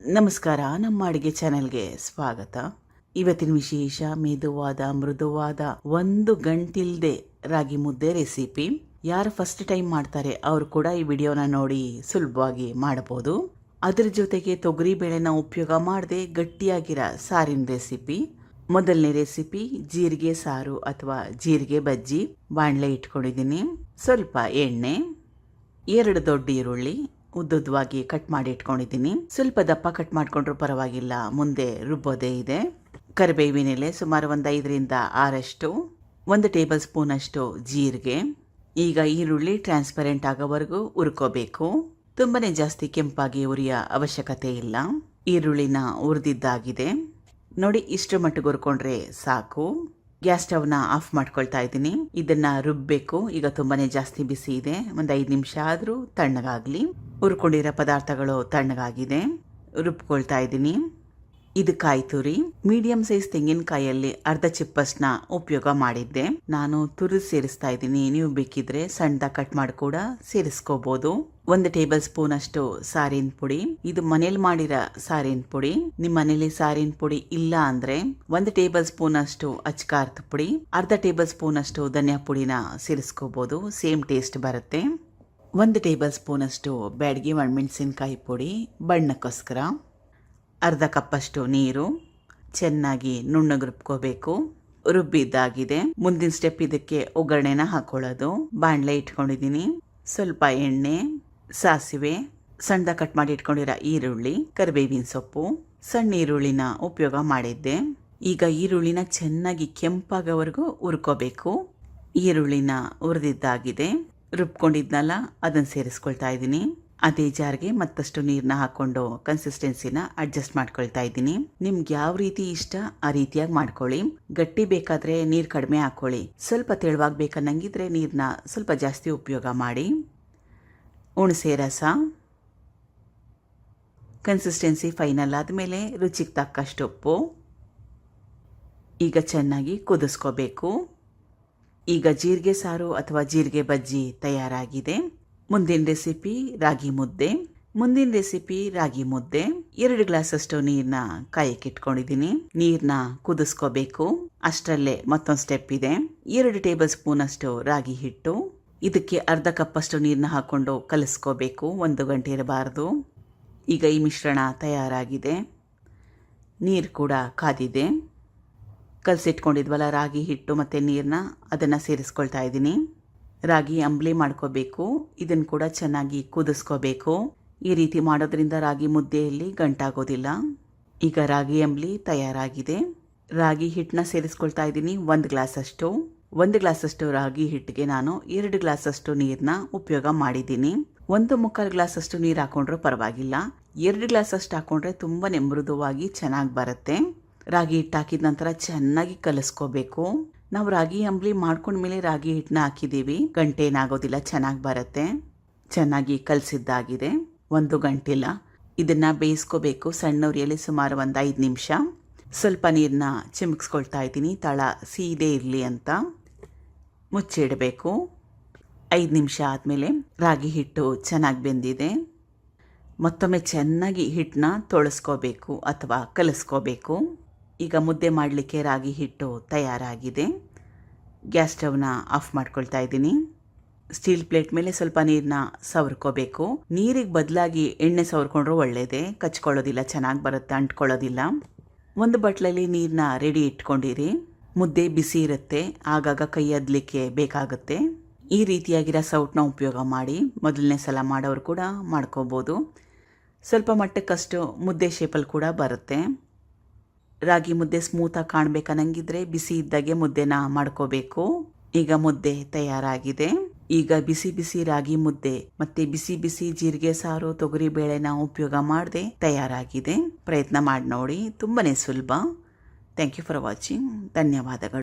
ನಮಸ್ಕಾರ, ನಮ್ಮ ಅಡುಗೆ ಚಾನೆಲ್ಗೆ ಸ್ವಾಗತ. ಇವತ್ತಿನ ವಿಶೇಷ, ಮೆದುವಾದ, ಮೃದುವಾದ, ಒಂದು ಗಂಟಿಲ್ದೆ ರಾಗಿ ಮುದ್ದೆ ರೆಸಿಪಿ. ಯಾರು ಫಸ್ಟ್ ಟೈಮ್ ಮಾಡ್ತಾರೆ, ಅವರು ಕೂಡ ಈ ವಿಡಿಯೋನ ನೋಡಿ ಸುಲಭವಾಗಿ ಮಾಡಬಹುದು ಅದರ ಜೊತೆಗೆ ತೊಗರಿ ಬೇಳೆನ ಉಪಯೋಗ ಮಾಡದೆ ಗಟ್ಟಿಯಾಗಿರೋ ಸಾರಿನ ರೆಸಿಪಿ. ಮೊದಲನೇ ರೆಸಿಪಿ, ಜೀರಿಗೆ ಸಾರು ಅಥವಾ ಜೀರಿಗೆ ಬಜ್ಜಿ. ಬಾಣಲೆ ಇಟ್ಕೊಂಡಿದ್ದೀನಿ. ಸ್ವಲ್ಪ ಎಣ್ಣೆ, ಎರಡು ದೊಡ್ಡ ಈರುಳ್ಳಿ ಉದ್ದುದ್ದವಾಗಿ ಕಟ್ ಮಾಡಿ ಇಟ್ಕೊಂಡಿದ್ದೀನಿ. ಸ್ವಲ್ಪ ದಪ್ಪ ಕಟ್ ಮಾಡಿಕೊಂಡ್ರು ಪರವಾಗಿಲ್ಲ. ಮುಂದೆ ರುಬ್ಬೋದೇ ಇದೆ. ಕರಿಬೇವಿನೆಲೆ ಸುಮಾರು ಒಂದು ಐದರಿಂದ ಆರಷ್ಟು, ಒಂದು ಟೇಬಲ್ ಸ್ಪೂನ್ ಅಷ್ಟು ಜೀರಿಗೆ. ಈಗ ಈರುಳ್ಳಿ ಟ್ರಾನ್ಸ್ಪರೆಂಟ್ ಆಗೋವರೆಗೂ ಹುರ್ಕೋಬೇಕು. ತುಂಬಾನೇ ಜಾಸ್ತಿ ಕೆಂಪಾಗಿ ಉರಿಯ ಅವಶ್ಯಕತೆ ಇಲ್ಲ. ಈರುಳ್ಳಿನ ಉರಿದಿದ್ದಾಗಿದೆ ನೋಡಿ ಇಷ್ಟು ಮಟ್ಟಿಗೆ ಹುರ್ಕೊಂಡ್ರೆ ಸಾಕು. ಗ್ಯಾಸ್ ಸ್ಟವ್ನ ಆಫ್ ಮಾಡ್ಕೊಳ್ತಾ ಇದ್ದೀನಿ. ಇದನ್ನ ರುಬ್ಬೇಕು. ಈಗ ತುಂಬಾನೇ ಜಾಸ್ತಿ ಬಿಸಿ ಇದೆ. ಒಂದು ಐದು ನಿಮಿಷ ಆದರೂ ತಣ್ಣಗಾಗ್ಲಿ. ಹುರ್ಕೊಂಡಿರೋ ಪದಾರ್ಥಗಳು ತಣ್ಣಗಾಗಿದೆ. ರುಬ್ಕೊಳ್ತಾ ಇದ್ದೀನಿ. ಇದು ಕಾಯಿ ತುರಿ. ಮೀಡಿಯಂ ಸೈಜ್ ತೆಂಗಿನಕಾಯಲ್ಲಿ ಅರ್ಧ ಚಿಪ್ಪಸ್ನ ಉಪಯೋಗ ಮಾಡಿದ್ದೆ. ನಾನು ತುರಿ ಸೇರಿಸ್ತಾ ಇದ್ದೀನಿ. ನೀವು ಬೇಕಿದ್ರೆ ಸಣ್ಣದ ಕಟ್ ಮಾಡಿ ಕೂಡ ಸೇರಿಸ್ಕೋಬಹುದು ಒಂದು ಟೇಬಲ್ ಸ್ಪೂನ್ ಅಷ್ಟು ಸಾರಿನ ಪುಡಿ. ಇದು ಮನೇಲಿ ಮಾಡಿರೋ ಸಾರಿನ ಪುಡಿ. ನಿಮ್ಮ ಮನೇಲಿ ಸಾರಿನ ಪುಡಿ ಇಲ್ಲ ಅಂದ್ರೆ ಒಂದು ಟೇಬಲ್ ಸ್ಪೂನ್ ಅಷ್ಟು ಅಚ್ಕಾರದ ಪುಡಿ. ಅರ್ಧ ಟೇಬಲ್ ಸ್ಪೂನ್ ಅಷ್ಟು ಧನಿಯಾ ಪುಡಿನ ಸೇರಿಸ್ಕೋಬಹುದು ಸೇಮ್ ಟೇಸ್ಟ್ ಬರುತ್ತೆ. ಒಂದು ಟೇಬಲ್ ಸ್ಪೂನ್ ಅಷ್ಟು ಬ್ಯಾಡಗಿ ಒಣಮೆಣಸಿನ್ಕಾಯಿ ಪುಡಿ. ಬಣ್ಣಕ್ಕೋಸ್ಕರ. ಅರ್ಧ ಕಪ್ಪಷ್ಟು ನೀರು, ಚೆನ್ನಾಗಿ ನುಣ್ಣಗೆ ರುಬ್ಕೋಬೇಕು. ರುಬ್ಬಿದ್ದಾಗಿದೆ. ಮುಂದಿನ ಸ್ಟೆಪ್ ಇದಕ್ಕೆ ಒಗ್ಗರಣೆನ ಹಾಕೊಳ್ಳೋದು. ಬಾಣಲೆ ಇಟ್ಕೊಂಡಿದ್ದೀನಿ. ಸ್ವಲ್ಪ ಎಣ್ಣೆ, ಸಾಸಿವೆ, ಸಣ್ಣ ಕಟ್ ಮಾಡಿ ಇಟ್ಕೊಂಡಿರೋ ಈರುಳ್ಳಿ, ಕರಿಬೇವಿನ ಸೊಪ್ಪು, ಸಣ್ಣ ಈರುಳ್ಳಿನ ಉಪಯೋಗ ಮಾಡಿದ್ದೆ. ಈಗ ಈರುಳ್ಳಿನ ಚೆನ್ನಾಗಿ ಕೆಂಪಾಗೋವರೆಗೂ ಹುರ್ಕೋಬೇಕು. ಈರುಳ್ಳಿನ ಹುರಿದಿದ್ದಾಗಿದೆ. ರುಬ್ಕೊಂಡಿದ್ನಲ್ಲ, ಅದನ್ನು ಸೇರಿಸ್ಕೊಳ್ತಾ ಇದ್ದೀನಿ. ಅದೇ ಜಾರ್ಗೆ ಮತ್ತಷ್ಟು ನೀರನ್ನ ಹಾಕೊಂಡು ಕನ್ಸಿಸ್ಟೆನ್ಸಿನ ಅಡ್ಜಸ್ಟ್ ಮಾಡ್ಕೊಳ್ತಾ ಇದ್ದೀನಿ. ನಿಮ್ಗೆ ಯಾವ ರೀತಿ ಇಷ್ಟ, ಆ ರೀತಿಯಾಗಿ ಮಾಡ್ಕೊಳ್ಳಿ. ಗಟ್ಟಿ ಬೇಕಾದ್ರೆ ನೀರು ಕಡಿಮೆ ಹಾಕೊಳ್ಳಿ. ಸ್ವಲ್ಪ ತೆಳುವಾಗಿ ಬೇಕನ್ನಂಗಿದ್ರೆ ನೀರನ್ನ ಸ್ವಲ್ಪ ಜಾಸ್ತಿ ಉಪಯೋಗ ಮಾಡಿ. ಹುಣಸೆ ರಸ. ಕನ್ಸಿಸ್ಟೆನ್ಸಿ ಫೈನಲ್ ಆದಮೇಲೆ ರುಚಿಗೆ ತಕ್ಕಷ್ಟು ಉಪ್ಪು. ಈಗ ಚೆನ್ನಾಗಿ ಕುದಿಸ್ಕೋಬೇಕು. ಈಗ ಜೀರಿಗೆ ಸಾರು ಅಥವಾ ಜೀರಿಗೆ ಬಜ್ಜಿ ತಯಾರಾಗಿದೆ. ಮುಂದಿನ ರೆಸಿಪಿ ರಾಗಿ ಮುದ್ದೆ. ಮುಂದಿನ ರೆಸಿಪಿ ರಾಗಿ ಮುದ್ದೆ. ಎರಡು ಗ್ಲಾಸ್ ಅಷ್ಟು ನೀರ್ನ ಕಾಯಕ್ಕೆ ಇಟ್ಕೊಂಡಿದ್ದೀನಿ. ನೀರ್ನ ಕುದಿಸ್ಕೋಬೇಕು. ಅಷ್ಟರಲ್ಲೇ ಮತ್ತೊಂದು ಸ್ಟೆಪ್ ಇದೆ. ಎರಡು ಟೇಬಲ್ ಸ್ಪೂನ್ ಅಷ್ಟು ರಾಗಿ ಹಿಟ್ಟು. ಇದಕ್ಕೆ ಅರ್ಧ ಕಪ್ ಅಷ್ಟು ನೀರನ್ನ ಹಾಕೊಂಡು ಕಲಿಸ್ಕೋಬೇಕು. ಒಂದು ಗಂಟೆ ಇರಬಾರ್ದು. ಈಗ ಈ ಮಿಶ್ರಣ ತಯಾರಾಗಿದೆ. ನೀರು ಕೂಡ ಕಾದಿದೆ. ಕಲಸಿಟ್ಕೊಂಡಿದ್ವಲ್ಲ ರಾಗಿ ಹಿಟ್ಟು ಮತ್ತು ನೀರನ್ನ ಅದನ್ನು ಸೇರಿಸ್ಕೊಳ್ತಾ ಇದ್ದೀನಿ. ರಾಗಿ ಅಂಬ್ಲಿ ಮಾಡ್ಕೋಬೇಕು. ಇದನ್ನು ಕೂಡ ಚೆನ್ನಾಗಿ ಕುದಿಸ್ಕೋಬೇಕು. ಈ ರೀತಿ ಮಾಡೋದ್ರಿಂದ ರಾಗಿ ಮುದ್ದೆಯಲ್ಲಿ ಗಂಟಾಗೋದಿಲ್ಲ. ಈಗ ರಾಗಿ ಅಂಬ್ಲಿ ತಯಾರಾಗಿದೆ. ರಾಗಿ ಹಿಟ್ಟನ್ನ ಸೇರಿಸ್ಕೊಳ್ತಾ ಇದ್ದೀನಿ ಒಂದು ಗ್ಲಾಸ್ ಅಷ್ಟು ಒಂದು ಗ್ಲಾಸ್ ಅಷ್ಟು ರಾಗಿ ಹಿಟ್ಟಿಗೆ ನಾನು ಎರಡು ಗ್ಲಾಸ್ ಅಷ್ಟು ನೀರನ್ನ ಉಪಯೋಗ ಮಾಡಿದ್ದೀನಿ. ಒಂದು ಮುಕ್ಕಾಲು ಗ್ಲಾಸ್ ಅಷ್ಟು ನೀರು ಹಾಕೊಂಡ್ರೂ ಪರವಾಗಿಲ್ಲ. ಎರಡು ಗ್ಲಾಸ್ ಅಷ್ಟು ಹಾಕೊಂಡ್ರೆ ತುಂಬಾ ಮೃದುವಾಗಿ ಚೆನ್ನಾಗಿ ಬರುತ್ತೆ. ರಾಗಿ ಹಿಟ್ಟು ಹಾಕಿದ ನಂತರ ಚೆನ್ನಾಗಿ ಕಲಿಸ್ಕೋಬೇಕು. ನಾವು ರಾಗಿ ಅಂಬ್ಲಿ ಮಾಡ್ಕೊಂಡ್ಮೇಲೆ ರಾಗಿ ಹಿಟ್ಟನ್ನ ಹಾಕಿದ್ದೀವಿ. ಗಂಟೆ ಏನಾಗೋದಿಲ್ಲ, ಚೆನ್ನಾಗಿ ಬರುತ್ತೆ. ಚೆನ್ನಾಗಿ ಕಲಸಿದ್ದಾಗಿದೆ. ಒಂದು ಗಂಟಿಲ್ಲ. ಇದನ್ನ ಬೇಯಿಸ್ಕೋಬೇಕು. ಸಣ್ಣ ಉರಿಯಲ್ಲಿ ಸುಮಾರು ಒಂದು ಐದು ನಿಮಿಷ. ಸ್ವಲ್ಪ ನೀರನ್ನ ಚಿಮುಕ್ಸ್ಕೊಳ್ತಾ ಇದ್ದೀನಿ. ತಳ ಸೀದೆ ಇರಲಿ ಅಂತ ಮುಚ್ಚಿಡಬೇಕು. ಐದು ನಿಮಿಷ ಆದಮೇಲೆ ರಾಗಿ ಹಿಟ್ಟು ಚೆನ್ನಾಗಿ ಬೆಂದಿದೆ. ಮತ್ತೊಮ್ಮೆ ಚೆನ್ನಾಗಿ ಹಿಟ್ಟನ್ನ ತೊಳಸ್ಕೋಬೇಕು ಅಥವಾ ಕಲಿಸ್ಕೋಬೇಕು. ಈಗ ಮುದ್ದೆ ಮಾಡಲಿಕ್ಕೆ ರಾಗಿ ಹಿಟ್ಟು ತಯಾರಾಗಿದೆ. ಗ್ಯಾಸ್ ಸ್ಟವ್ನ ಆಫ್ ಮಾಡ್ಕೊಳ್ತಾ ಇದ್ದೀನಿ. ಸ್ಟೀಲ್ ಪ್ಲೇಟ್ ಮೇಲೆ ಸ್ವಲ್ಪ ನೀರನ್ನ ಸವರ್ಕೋಬೇಕು. ನೀರಿಗೆ ಬದಲಾಗಿ ಎಣ್ಣೆ ಸವರ್ಕೊಂಡ್ರೂ ಒಳ್ಳೆಯದೇ ಕಚ್ಕೊಳ್ಳೋದಿಲ್ಲ, ಚೆನ್ನಾಗಿ ಬರುತ್ತೆ, ಅಂಟ್ಕೊಳ್ಳೋದಿಲ್ಲ. ಒಂದು ಬಟ್ಲಲ್ಲಿ ನೀರನ್ನ ರೆಡಿ ಇಟ್ಕೊಂಡಿರಿ. ಮುದ್ದೆ ಬಿಸಿ ಇರುತ್ತೆ, ಆಗಾಗ ಕೈ ಅದ್ಲಿಕ್ಕೆ ಬೇಕಾಗುತ್ತೆ. ಈ ರೀತಿಯಾಗಿರೋ ಸೌಟ್ನ ಉಪಯೋಗ ಮಾಡಿ, ಮೊದಲನೇ ಸಲ ಮಾಡೋರು ಕೂಡ ಮಾಡ್ಕೋಬೋದು. ಸ್ವಲ್ಪ ಮಟ್ಟಕ್ಕಷ್ಟು ಮುದ್ದೆ ಶೇಪಲ್ಲಿ ಕೂಡ ಬರುತ್ತೆ. ರಾಗಿ ಮುದ್ದೆ ಸ್ಮೂತಾಗಿ ಕಾಣಬೇಕನ್ನಂಗಿದ್ರೆ ಬಿಸಿ ಇದ್ದಾಗೆ ಮುದ್ದೆನ ಮಾಡ್ಕೋಬೇಕು. ಈಗ ಮುದ್ದೆ ತಯಾರಾಗಿದೆ. ಈಗ ಬಿಸಿ ಬಿಸಿ ರಾಗಿ ಮುದ್ದೆ ಮತ್ತೆ ಬಿಸಿ ಬಿಸಿ ಜೀರಿಗೆ, ಸಾರು, ತೊಗರಿ, ಬೇಳೆನ ಉಪಯೋಗ ಮಾಡದೆ ತಯಾರಾಗಿದೆ. ಪ್ರಯತ್ನ ಮಾಡಿ ನೋಡಿ. ತುಂಬಾನೇ ಸುಲಭ. ಥ್ಯಾಂಕ್ ಯು ಫಾರ್ ವಾಚಿಂಗ್ ಧನ್ಯವಾದಗಳು.